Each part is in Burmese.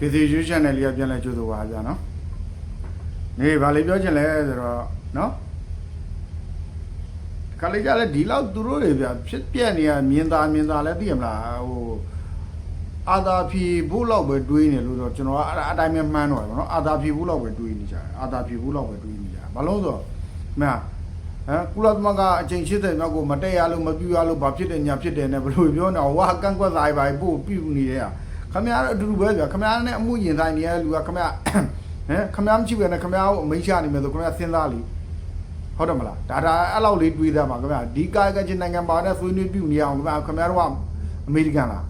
ဒေစီယူချန်နယ်လေးကပြန်လဲကြိုးဆိုပါဗျာနော်နေဘာလေးပြောချင်လဲဆိုတော့နော်ခါလေးကြလဲဒီလောက်သူတို့တွေဗျာဖြစ်ပြက်နေရမြင်သာမြင်သာလဲသိရမလားဟိုအာသာဖြီဘူးလောက်ပဲတွေးနေလို့တော့ကျွန်တော်ကအဲ့ဒါအတိုင်းပဲမှန်းတော့တယ်ဗောနော်အာသာဖြီဘူးလောက်ပဲတွေးနေကြတယ်အာသာဖြီဘူးလောက်ပဲတွေးနေကြတယ်ဘာလို့ဆိုတော့မင်းဟမ်ကုလသမဂ္ဂအချိန်80မြောက်ကိုမတက်ရလို့မပြူရလို့ဘာဖြစ်တယ်ညာဖြစ်တယ်နဲ့ဘယ်လိုပြောနေအောင်ဝါကန့်ကွက်သားပဲပို့ပြူနေတယ် ခမရအတူတူပဲဗျာခမရနဲ့အမှုရင်ဆိုင်နေရတဲ့လူကခမရဟမ်ခမရမရှိပဲနဲ့ခမရကိုအမိန့်ချနေမယ်ဆိုခမရစဉ်းစားလीဟုတ်တယ်မလားဒါဒါအဲ့လောက်လေးတွေးသားမှာခမရဒီကာကချင်းနိုင်ငံပါတဲ့ဆွေးနွေးပြူနေအောင်ခမရခမရတော့အမေရိကန်လား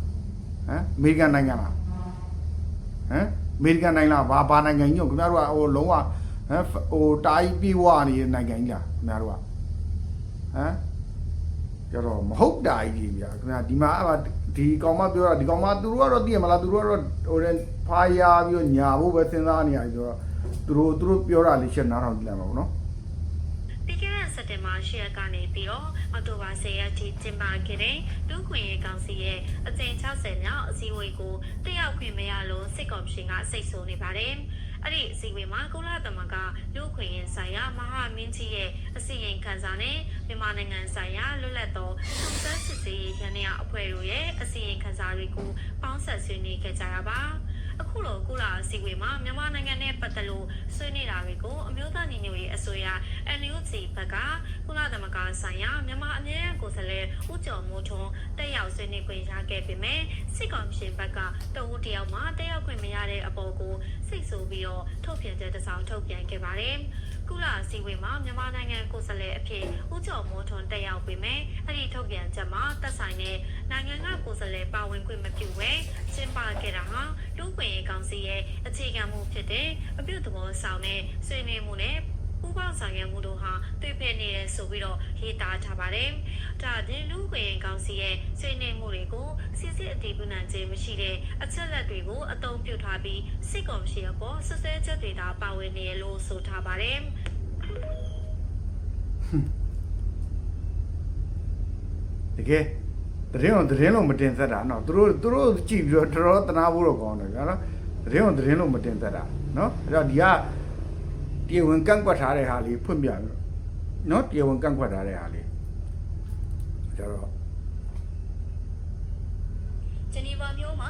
ဟမ်အမေရိကန်နိုင်ငံလားဟမ်အမေရိကန်နိုင်ငံလားဘာဘာနိုင်ငံကြီးကိုခမရတို့ကဟိုလုံးဝဟမ်ဟိုတားပြေးဝနေတဲ့နိုင်ငံကြီးလားခမရတို့ကဟမ်ကြတော့မဟုတ်တာကြီးဗျာခင်ဗျာဒီမှာအဲ့ ဒီကောင်မပြောတာဒီကောင်မသူတို့ကတော့သိရမလားသူတို့ကတော့ဟိုတဲ့ဖားရပြီးတော့ညာဖို့ပဲစဉ်းစားနေရဆိုတော့သူတို့သူတို့ပြောတာလေးရှင်းနားထောင်ကြည့်လိုက်ပါဦးနော်ပြီးခဲ့တဲ့စက်တင်ဘာ10ရက်ကနေပြီးတော့အောက်တိုဘာ10ရက်ထိကျင်းပခဲ့တဲ့လူ့ခွင့်ရေးကောင်စီရဲ့အကြိမ်60မြောက်အစည်းအဝေးကိုတက်ရောက်ခွင့်မရလို့စစ်ကော်မရှင်ကစိတ်ဆိုးနေပါတယ်။ အဲ့ဒီအစည်းအဝေးမှာကုလသမဂ္ဂလူ့ခွင့်ရေးဆိုင်ရာမဟာမင်းကြီးရဲ့အစီရင်ခံစာနဲ့မြန်မာနိုင်ငံဆိုင်ရာလွတ်လပ်သောစုံစမ်းစစ်ဆေးရေးရန်ရာအဖွဲ့တို့ရဲ့အစီရင်ခံစာတွေကိုပေါင်းဆက်ဆွေးနွေးခဲ့ကြတာပါ။အခုလိုကုလာ အစည်းအဝေးမှာမြန်မာနိုင်ငံနဲ့ပတ်သက်လို့ဆွေးနွေးတာတွေကိုအမျိုးသားညီညွတ်ရေးအစိုးရ NUG ဘက်ကကုလသမဂ္ဂဆိုင်ရာမြန်မာအမြဲတမ်းကိုယ်စားလှယ်ဦးကျော်မိုးထွန်းတက်ရောက်ဆွေးနွေးခွင့်ရခဲ့ပေမဲ့စစ်ကောင်ရှင်ဘက်ကတဝူတယောက်မှတက်ရောက်ခွင့်မရတဲ့အပေါ်ကိုစိတ်ဆိုးပြီးတော့ထုတ်ပြန်တဲ့တစ်စောင်ထုတ်ပြန်ခဲ့ပါတယ်။ ကုလာအစည်းအဝေးမှာမြန်မာနိုင်ငံကိုယ်စားလှယ်အဖြစ်ဦးကျော်မိုးထွန်းတက်ရောက်ပေမဲ့အဲ့ဒီထုတ်ပြန်ချက်မှာသက်ဆိုင်တဲ့နိုင်ငံကကိုယ်စားလှယ်ပါဝင်ခွင့်မပြုဘဲကျင်းပခဲ့တာဟာလူ့ခွင့်ရေးကောင်စီရဲ့အခြေခံမှုဖြစ်တဲ့အပြုသဘောဆောင်တဲ့ဆွေးနွေးမှုနဲ့ ပူးပေါင်းဆောင်ရွက်မှုတို့ဟာတွေ့ဖက်နေတယ်ဆိုပြီးတော့ရေးသားထားပါတယ်။ဒါအပြင်လူ့ခွင့်ရေးကောင်စီရဲ့ဆွေးနွေးမှုတွေကိုစစ်စစ်အတည်ပြုနိုင်ခြင်းမရှိတဲ့အချက်လက်တွေကိုအသုံးပြုထားပြီးစစ်ကောင်စီအပေါ်ဆွဆွဲချက်တွေသာပါဝင်နေလို့ဆိုထားပါတယ်။တကယ်တရင်တော့တရင်လို့မတင်သက်တာနော်သူတို့သူတို့ကြည့်ပြီးတော့တော်တော်တနာဖို့တော့ကောင်းတယ်ဗျာနော်တရင်တော့တရင်လို့မတင်သက်တာနော်အဲ့တော့ဒီက တရားဝင်ကန့်ကွက်ထားတဲ့ဟာလေးဖွင့်ပြပြီးတော့နော်တရားဝင်ကန့်ကွက်ထားတဲ့ဟာလေးကျတော့ဂျနီဗာမြို့မှာ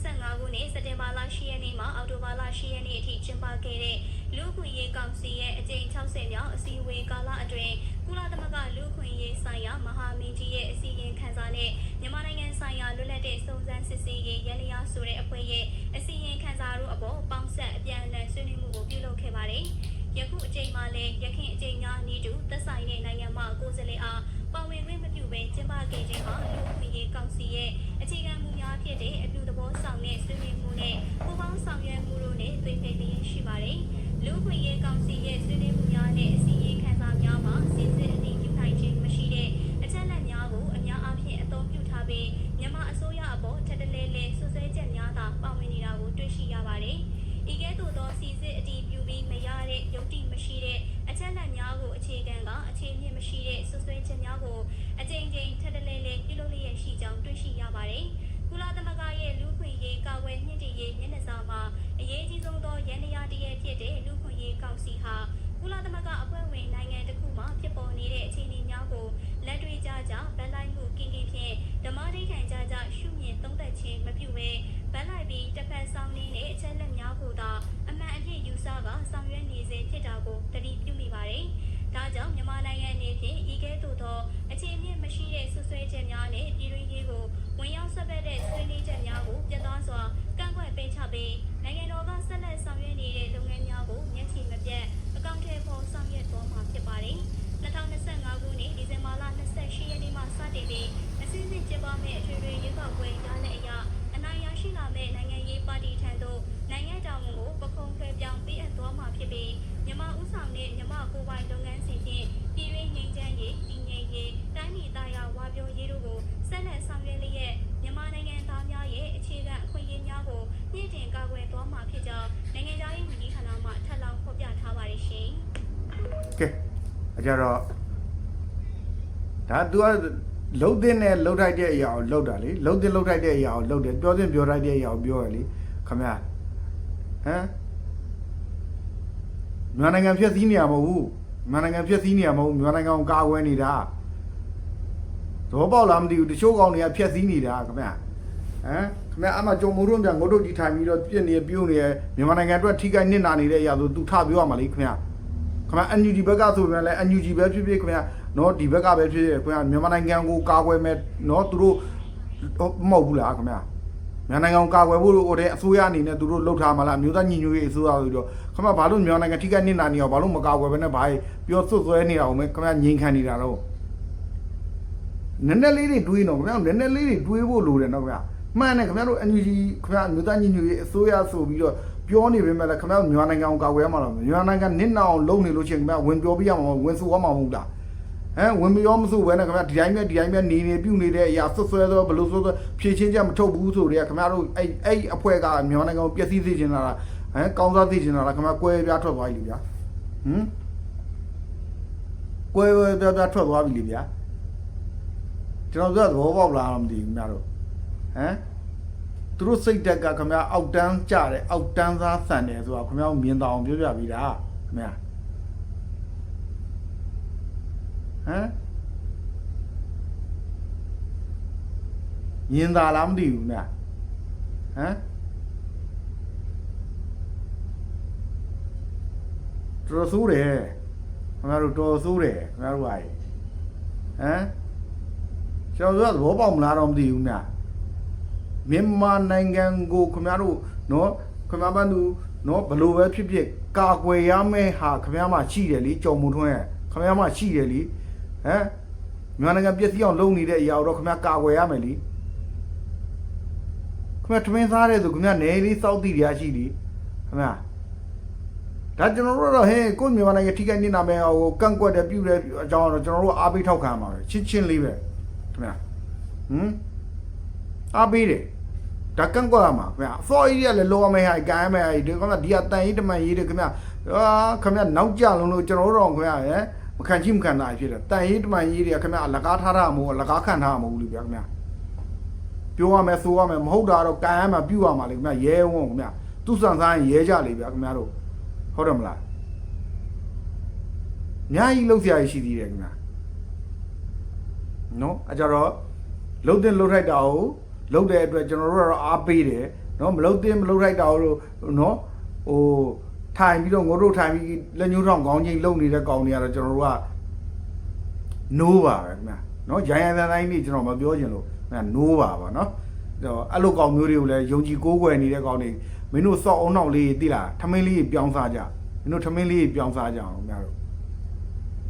2025ခုနှစ်စက်တင်ဘာလ10ရက်နေ့မှအောက်တိုဘာလ10ရက်နေ့အထိကျင်းပခဲ့တဲ့လူ့အခွင့်အရေးကောင်စီရဲ့အကြိမ်60မြောက်အစည်းအဝေးကာလအတွင်းကုလသမဂ္ဂလူ့အခွင့်အရေးဆိုင်ရာမဟာမင်းကြီးရဲ့အစည်းအဝေးခန်းစာနဲ့မြန်မာနိုင်ငံဆိုင်ရာလွတ်လပ်တဲ့စုံစမ်းစစ်ဆေးရေးရန်လျာဆိုတဲ့အဖွဲ့ရဲ့အစည်းအဝေးခန်းစာတို့အပေါ်ပေါင်းဆက်အပြန်အလှန်ဆွေးနွေးမှုကိုပြုလုပ်ခဲ့ပါတယ်။ ယခုအကြိမ်မှာလည်းရခိုင်အကြိမ်များဤတူသက်ဆိုင်တဲ့နိုင်ငံမှကိုယ်စားလှယ်အားပါဝင်ခွင့်မပြုဘဲကျင်းပခဲ့ခြင်းဟာလူ့အခွင့်အရေးကောင်စီရဲ့အခြေခံမူများဖြစ်တဲ့အပြုသဘောဆောင်တဲ့ဆွေးနွေးမှုနဲ့ပူးပေါင်းဆောင်ရွက်မှုတို့နဲ့တွေ့ဖက်လျက်ရှိပါတယ်။လူ့အခွင့်အရေးကောင်စီရဲ့ဆွေးနွေးမှုများနဲ့အစည်းအဝေးခန်းစာများမှာစစ်စစ်အတည်ပြုနိုင်ခြင်းမရှိတဲ့အချက်အလက်များကိုအများအားဖြင့်အသုံးပြုထားပြီးမြန်မာအစိုးရအပေါ်ထပ်တလဲလဲဆွဆွဲချက်များသာပါဝင်နေတာကိုတွေ့ရှိရပါတယ်။ဤကဲ့သို့သောစီစစ်အတည်ပြုပြီးမရတဲ့ယုံကြည်မရှိတဲ့အချက်အလက်များကိုအခြေခံကအခြေအ မြင့်မရှိတဲ့ဆွဆွဲချက်များကိုအကြိမ်ကြိမ်ထပ်တလဲလဲပြုလုပ်လျက်ရှိကြောင်းတွေ့ရှိရပါတယ်။ကုလသမဂ္ဂရဲ့လူ့ခွင့်ရေးကာကွယ်မြင့်တင်ရေးမျက်နှာစာမှာအရေးကြီးဆုံးသောရန်ရာတည်းဖြစ်တဲ့လူ့ခွင့်ရေးကောင်စီဟာကုလသမဂ္ဂအဖွဲ့ဝင်နိုင်ငံတစ်ခုမှဖြစ်ပေါ်နေတဲ့အခြေအနေများကိုလက်တွေ့ကြကြဗန်လိုက်မှုကင်းကင်းဖြင့်ဓမ္မဒိဋ္ဌိကြကြရှုမြင်သုံးသပ်ခြင်းမပြုဘဲဗန်လိုက်ပြီးတစ်ဖက်ဆောင်နေတဲ့အချက်လက်များကိုသာအမှန်အဖြစ်ယူဆကဆောင်ရွက်နေစေဖြစ်တာကိုတတိပြုမိပါတယ်။ ဒါကြောင့်မြန်မာနိုင်ငံအနေဖြင့်ဤကဲ့သို့သောအခြေအမြင့်မရှိတဲ့ဆွဆွဲချက်များနဲ့ပြည်တွင်းရေးကိုဝင်ရောက်ဆက်ပတ်တဲ့ဆွေးနွေးချက်များကိုပြတ်သားစွာကန့်ကွက်ပေးချပြီးနိုင်ငံတော်ကဆက်လက်ဆောင်ရွက်နေတဲ့လုပ်ငန်းများကိုမျက်ခြေမပြတ်အကောင့်ထဲပေါ်ဆောင်ရွက်သွားမှာဖြစ်ပါတယ်။2025ခုနှစ်ဒီဇင်ဘာလ28ရက်နေ့မှစတင်ပြီးအစည်းအဝေးကျင်းပမယ့်အထွေထွေရွေးကောက်ပွဲရလဒ်အရအနိုင်ရရှိလာမယ့်နိုင်ငံရေးပါတီထံသို့နိုင်ငံတော်ဝန်ကိုပခုံးခွဲပြောင်းပေးအပ်သွားမှာဖြစ်ပြီးမြန်မာဥ ဆောင်တဲ့မြန်မာကိုယ်ပိုင်လုပ်ငန်းစဉ်ဖြင့်ပြည်တွင်းငြိမ်းချမ်းရေးတည်ငြိမ်ရေးတိုင်းပြည်သားယာဝါပြောရေးတို့ကိုဆက်လက်ဆောင်ရွက်လျက်မြန်မာနိုင်ငံသားများရဲ့အခြေခံအခွင့်အရေးများကိုမြင့်တင်ကာကွယ်သွားမှာဖြစ်ကြောင်းနိုင်ငံသားရေးဝန်ကြီးဌာနမှထပ်လောင်းဖော်ပြထားပါတယ်ရှင်။ကဲအကြတော့ဒါ तू ကလှုပ်တဲ့နဲ့လှုပ်ထိုက်တဲ့အရာကိုလှုပ်တာလေလှုပ်တဲ့လှုပ်ထိုက်တဲ့အရာကိုလှုပ်တယ်ပြောတဲ့ပြောထိုက်တဲ့အရာကိုပြောရလေခမရဟမ် မြန်မာနိုင်ငံဖြစ်စည်းနေရမဟုတ်ဘူးမြန်မာနိုင်ငံဖြစ်စည်းနေရမဟုတ်ဘူးမြန်မာနိုင်ငံကိုကာကွယ်နေတာသဘောပေါက်လားမသိဘူးတချို့ကောင်တွေကဖြစ်စည်းနေတာခင်ဗျဟမ်ခင်ဗျအမှကြုံမိုးတို့ပြန်ငုတ်တို့ကြီးထိုင်ပြီးတော့ပြစ်နေပြုတ်နေရမြန်မာနိုင်ငံအတွက်ထိခိုက်နစ်နာနေတဲ့အရာဆိုသူထပြောရမှာလေခင်ဗျခင်ဗျအန်ယူဂျီဘက်ကဆိုပြန်လဲအန်ယူဂျီပဲဖြစ်ဖြစ်ခင်ဗျနော်ဒီဘက်ကပဲဖြစ်ဖြစ်ခင်ဗျမြန်မာနိုင်ငံကိုကာကွယ်မဲ့နော်သူတို့မဟုတ်ဘူးလားခင်ဗျ မြန်မာနိုင်ငံကိုကာကွယ်ဖို့ဟိုတဲ့အစိုးရအနေနဲ့သူတို့လှုပ်ထားမှလားမြို့သားညီညွတ်ရေးအစိုးရဆိုတော့ခမဘာလို့မြန်မာနိုင်ငံထိခိုက်နေတာနေအောင်ဘာလို့မကာကွယ်ဘဲနဲ့ဘာပြောဆွတ်ဆွဲနေတာအောင်မဲခမငြိမ်ခံနေတာတော့နည်းနည်းလေးတွေတွေးတော့ခမနည်းနည်းလေးတွေတွေးဖို့လိုတယ်နော်ခင်ဗျမှန်တယ်ခင်ဗျတို့ NUG ခင်ဗျမြို့သားညီညွတ်ရေးအစိုးရဆိုပြီးတော့ပြောနေပေမဲ့လည်းခင်ဗျမြန်မာနိုင်ငံကိုကာကွယ်ရမှာလားမြန်မာနိုင်ငံနစ်နာအောင်လုပ်နေလို့ချင်းခင်ဗျဝင်ပြောပြရမှာမဟုတ်ဝင်ဆိုရမှာမဟုတ်လား ဟမ်ဝင်မရောမစိုးဘဲနဲ့ခင်ဗျာဒီတိုင်းပဲဒီတိုင်းပဲနေနေပြုတ်နေတဲ့အရာဆွတ်ဆွဲတော့ဘလို့ဆွတ်ဆွဲဖြည့်ချင်းချက်မထုတ်ဘူးဆိုတော့ခင်ဗျားတို့အဲ့အဲ့အဖွဲကမြန်မာနိုင်ငံကိုပျက်စီးစေချင်တာလားဟမ်ကောင်းစားစေချင်တာလားခင်ဗျာကွဲပြားထွက်သွားပြီလေဗျာဟမ်ကွဲပြားပြားထွက်သွားပြီလေဗျာကျွန်တော်တို့သဘောပေါက်လားမသိဘူးခင်ဗျားတို့ဟမ်သူတို့စိတ်တက်ကခင်ဗျာအောက်တန်းကြတယ်အောက်တန်းသားဆန်တယ်ဆိုတာခင်ဗျားမြင်တော့အောင်ပြောပြပြီးတာခင်ဗျာ ဟမ်ညင်သာလားမသိဘူးနာဟမ်တော်ဆိုးတယ်ခင်ဗျားတို့တော်ဆိုးတယ်ခင်ဗျားတို့ဟာဟမ်ကျွန်တော်တို့ကသဘောပေါက်မလားတော့မသိဘူးနာမြန်မာနိုင်ငံကိုခင်ဗျားတို့နော်ခင်ဗျားဘာလို့နော်ဘလို့ပဲဖြစ်ဖြစ်ကာကွယ်ရမယ့်ဟာခင်ဗျားမှရှိတယ်လေကြုံမှုထွန်းရဲ့ခင်ဗျားမှရှိတယ်လေ ဟမ်မြန်မာနိုင်ငံပြည့်စည်အောင်လုပ်နေတဲ့အရာကိုတော့ခင်ဗျာကာကွယ်ရမယ်လीခင်ဗျာထမင်းစားတဲ့ဆိုခင်ဗျာနေလေးစောက်တည်ရရှိလीခင်ဗျာဒါကျွန်တော်တို့တော့ဟဲ့ကိုယ့်မြန်မာနိုင်ငံထိခိုက်နေတာပဲဟိုကန့်ကွက်တယ်ပြုတယ်အကြောင်းတော့ကျွန်တော်တို့အားပေးထောက်ခံမှာပဲချင်းချင်းလေးပဲခင်ဗျာဟမ်အားပေးတယ်ဒါကန့်ကွက်ရမှာခင်ဗျာအစောကြီးတွေကလည်းလောရမယ်ဟာကန်ရမယ်ဟာဒီကောင်ကဒီကတန်ရေးတမန်ရေးတယ်ခင်ဗျာအာခင်ဗျာနောက်ကြလုံးလို့ကျွန်တော်တို့တော့ခင်ဗျာဟဲ့ မခံချိမခံတာဖြစ်တယ်တန်ရေးတမန်ရေးတွေကခင်ဗျအလကားထားတာမဟုတ်လကားခံထားမှာမဟုတ်ဘူးလေဗျာခင်ဗျပြောရမယ်ဆိုရမယ်မဟုတ်တာတော့ကန်ရမှာပြုရမှာလေခင်ဗျရဲဝုံခင်ဗျသူစံစားရင်ရဲကြလေဗျာခင်ဗျတို့ဟုတ်တယ်မလားအများကြီးလှုပ်ရှားရရှိသေးတယ်ခင်ဗျနော်အကြတော့လှုပ်တဲ့လှုပ်ထိုက်တာကိုလှုပ်တဲ့အတွက်ကျွန်တော်တို့ကတော့အားပေးတယ်နော်မလှုပ်တဲ့မလှုပ်ထိုက်တာကိုနော်ဟို ထိုင်ပြီးတော့ငိုတို့ထိုင်ပြီးလက်ညှိုးထောင်ခေါင်းချင်းလုံနေတဲ့ကောင်တွေကတော့ကျွန်တော်တို့ကနိုးပါပဲခင်ဗျာနော်ရိုင်းရိုင်းတိုင်းနေကျွန်တော်မပြောချင်လို့ခင်ဗျာနိုးပါပါနော်အဲ့လိုကောင်မျိုးတွေကိုလည်းယုံကြည်ကိုးကွယ်နေတဲ့ကောင်တွေမင်းတို့စောက်အောင်နောက်လေးတိလားထမင်းလေးပြောင်းစားကြမင်းတို့ထမင်းလေးပြောင်းစားကြအောင်ခင်ဗျာ